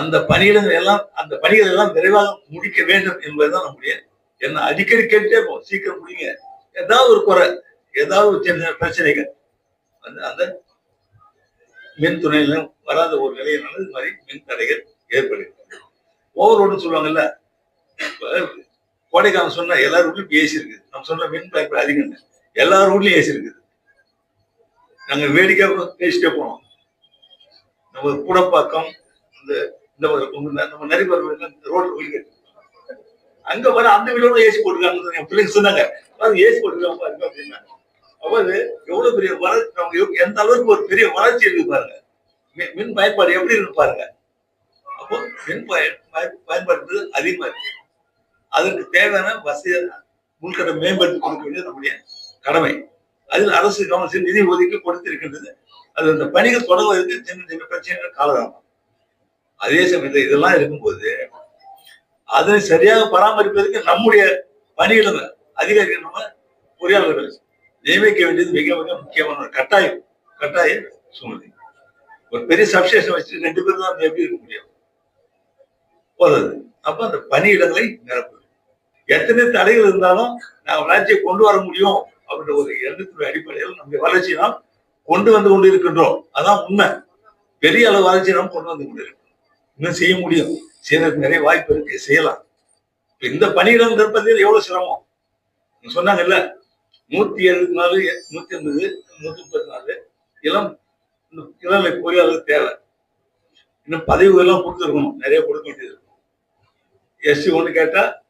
அந்த பணிகளை எல்லாம் அந்த பணிகள் எல்லாம் விரைவாக முடிக்க வேண்டும் என்பதுதான் நம்முடைய என்ன அடிக்கடி கேட்டே போ சீக்கிரம் முடிங்க. ஏதாவது ஒரு குறை ஏதாவது ஒரு சின்ன பிரச்சனைகள். வந்து அந்த மின் துணையிலும் வராத ஒரு நிலையினால இது மாதிரி மின் தடைகள் ஏற்படுகிறது ஓவரோடு சொல்லுவாங்கல்ல கோடைக்காலம் சொன்னா எல்லார் வீட்லயும் ஏசி இருக்குது. நம்ம சொன்ன மின் பயன்பாடு அதிகம் எல்லார் வீட்லயும் ஏசி இருக்குது. நாங்க வேடிக்கை பேசிட்டே போனோம். நம்ம கூடப்பாக்கம் இந்த இந்த நம்ம நிறைய ரோட்ல வீடு அங்க வர அந்த வீடோட ஏசி போட்டுருக்காங்க என் பிள்ளைங்க சொன்னாங்க. பாருங்க ஏசி போட்டுருக்காங்க பாருங்க அப்படின்னா. அப்ப எவ்வளவு பெரிய வளர்ச்சி அவங்க எந்த அளவுக்கு ஒரு பெரிய வளர்ச்சி இருக்கு பாருங்க. மின் பயன்பாடு எப்படி இருக்கு பாருங்க. அப்போ மின் பயன் பயன்பாடு அதிகமா இருக்கு. அதற்கு தேவையான வசதியான உள்கட்ட மேம்படுத்தி கொடுக்க வேண்டியது நம்முடைய கடமை. அதில் அரசு கவனம் நிதி ஒதுக்கி கொடுத்திருக்கின்றது. அது அந்த பணிகள் தொடர்வதற்கு சின்ன சின்ன பிரச்சனைகள் காலதாமம் அதே சமயத்தில் இதெல்லாம் இருக்கும்போது அதை சரியாக பராமரிப்பதற்கு நம்முடைய பணியிடம் அதிகாரிகள் நம்ம பொறியாளர்கள் நியமிக்க வேண்டியது மிக மிக முக்கியமான ஒரு கட்டாயம். கட்டாய சூழ்நிலை. ஒரு பெரிய சப்ஸ்டேஷன் வச்சு ரெண்டு பேரும் தான் எப்படி இருக்க முடியும். போதாது. அப்ப அந்த பணியிடங்களை நிரப்பு. எத்தனை தடைகள் இருந்தாலும் நான் வளர்ச்சியை கொண்டு வர முடியும் அப்படின்ற ஒரு எண்ணத்தினுடைய அடிப்படையில் நம்முடைய வளர்ச்சி நாம் கொண்டு வந்து கொண்டு இருக்கின்றோம் அதான் உண்மை. பெரிய அளவு வளர்ச்சியை நாம் கொண்டு வந்து கொண்டிருக்கோம் இன்னும் செய்ய முடியும். செய்யறதுக்கு நிறைய வாய்ப்பு இருக்கு. செய்யலாம். இப்ப இந்த பணியிடம் திறப்பதில் எவ்வளவு சிரமம்? சொன்னாங்க சொன்னாங்கல்ல நூத்தி எழுபத்தி நாலு நூத்தி எண்பது நூத்தி முப்பத்தி நாலு. இளம் இந்த இளநிலை பொறியாளர் தேவை. இன்னும் பதவி எல்லாம் கொடுத்துருக்கணும். நிறைய கொடுக்க வேண்டியது இருக்கும் எஸ்சி ஒன்று கேட்டா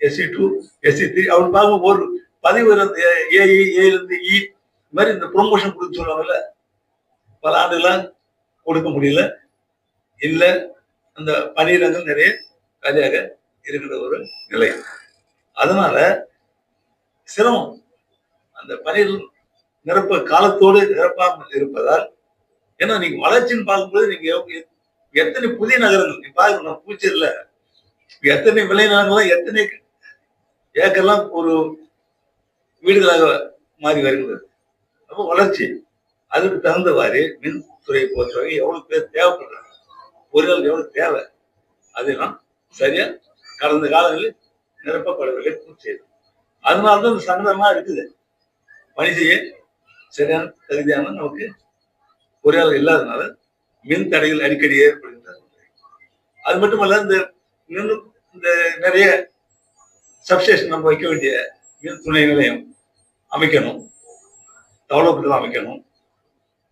எஸ்சி டூ எஸ்சி த்ரீ அவன் பார்க்கும் ஒரு பதவி ஏஇ ஏலேருந்து இ இந்த மாதிரி இந்த ப்ரொமோஷன் கொடுக்க சொல்லுவாங்கல்ல பல ஆண்டுகளாக கொடுக்க முடியல. இல்லை அந்த பணியிடங்கள் நிறைய காலியாக இருக்கிற ஒரு நிலை. அதனால சிரமம் அந்த பணியில் நிரப்ப காலத்தோடு நிரப்பாமல் இருப்பதால் ஏன்னா நீங்க வளர்ச்சின்னு பார்க்கும்போது நீங்க எத்தனை புதிய நகரங்கள் நீ பாருங்க நான் பூச்சேரியில எத்தனை விளைநிலங்களும் எத்தனை ஏக்கர்லாம் ஒரு வீடுகளாக மாறி வருகிறது. அப்போ வளர்ச்சி அதுக்கு தகுந்தவாறு மின்துறையை பொறுத்தவரை எவ்வளவு பேர் தேவைப்படுறாங்க. பொருள் எவ்வளவு தேவை? அதெல்லாம் சரியா கடந்த காலங்களில் நிரப்பப்படவில்லை பூர்த்தி செய்து அதனாலதான் இந்த சங்கடமா இருக்குது. பணி செய்ய சரியான தகுதியான நமக்கு பொறியாளர் இல்லாதனால மின் தடைகள் அடிக்கடி ஏற்படுகின்றன. அது மட்டுமல்ல இந்த இன்னும் இந்த நிறைய சப்ஸ்டேஷன் நம்ம வைக்க வேண்டிய மின் துணை நிலையம் அமைக்கணும். டெவலப்மெண்ட் அமைக்கணும்.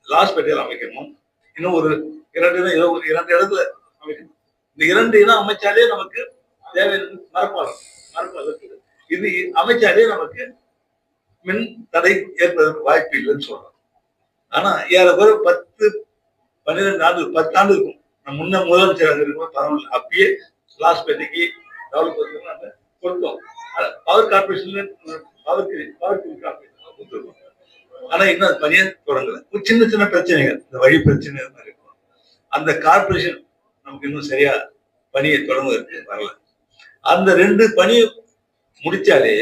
லாஸ்பேட்டையில் அமைக்கணும். இன்னும் ஒரு இரண்டு இடம் இரண்டு இடத்துல அமைக்கணும். இந்த இரண்டு இடம் அமைச்சாலே நமக்கு தேவையான மரப்பாலம் மரப்பாலம் இது அமைச்சாலே நமக்கு மின் தடை ஏற்பதற்கு வாய்ப்பு இல்லைன்னு சொல்றோம் ஆனா ஏறக்குறை பத்து பன்னிரெண்டு ஆண்டு பத்து ஆண்டு இருக்கும் நம்ம முன்ன முதலமைச்சராக இருக்கும் பரவாயில்ல அப்பயே லாஸ்பேட்டைக்கு டெவலப் நாங்க கொடுத்தோம். பவர் கார்பரேஷன்ல பவர் பவர் கார்பரேஷன் கொடுத்துருக்கோம். ஆனா இன்னும் அது பணியை தொடங்கல. ஒரு சின்ன சின்ன பிரச்சனைகள். இந்த வழி பிரச்சனை மாதிரி இருக்கும் அந்த கார்பரேஷன் நமக்கு இன்னும் சரியா பணியை தொடங்குவதற்கு வரல. அந்த ரெண்டு பணியை முடிச்சாலே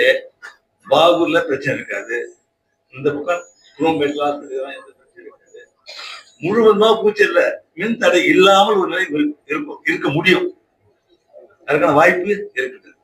பாகூர்ல பிரச்சனை இருக்காது. இந்த பக்கம் குரோம்பேட்ல எந்த பிரச்சனை இருக்காது. முழுவதுமா பூச்சல்ல மின் தடை இல்லாமல் ஒரு நிலை இருக்கும் இருக்க முடியும். அதுக்கான வாய்ப்பு இருக்குது